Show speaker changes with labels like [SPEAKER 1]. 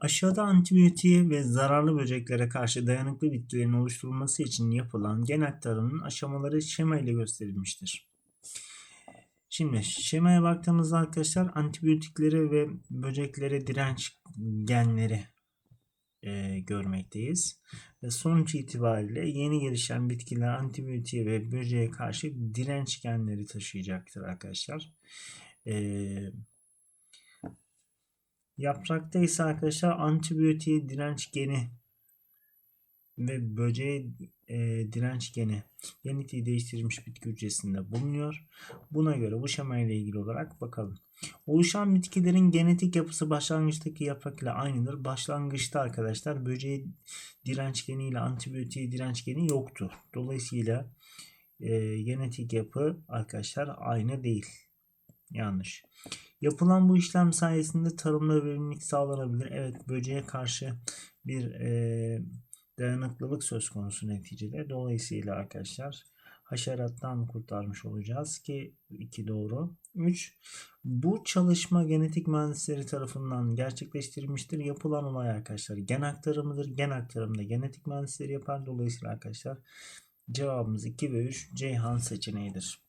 [SPEAKER 1] Aşağıda antibiyotiğe ve zararlı böceklere karşı dayanıklı bitkilerin oluşturulması için yapılan gen aktarımının aşamaları şema ile gösterilmiştir. Şimdi şemaya baktığımızda arkadaşlar antibiyotiklere ve böceklere direnç genleri e, görmekteyiz. Ve sonuç itibariyle yeni gelişen bitkiler antibiyotiğe ve böceğe karşı direnç genleri taşıyacaktır arkadaşlar. Eee Yaprakta ise arkadaşlar antibiyotiğe direnç geni ve böceğe e, direnç geni genetiği değiştirilmiş bitki hücresinde bulunuyor. Buna göre bu şema ilgili olarak bakalım. Oluşan bitkilerin genetik yapısı başlangıçtaki yaprak ile aynıdır. Başlangıçta arkadaşlar böceğe direnç geni ile antibiyotiğe direnç geni yoktu. Dolayısıyla e, genetik yapı arkadaşlar aynı değil. Yanlış. Yapılan bu işlem sayesinde tarımda verimlilik sağlanabilir. Evet böceğe karşı bir e, dayanıklılık söz konusu neticede. Dolayısıyla arkadaşlar haşerattan kurtarmış olacağız ki 2 doğru. 3. Bu çalışma genetik mühendisleri tarafından gerçekleştirilmiştir. Yapılan olay arkadaşlar gen aktarımıdır. Gen aktarımında genetik mühendisleri yapar. Dolayısıyla arkadaşlar cevabımız 2 ve 3 Ceyhan seçeneğidir.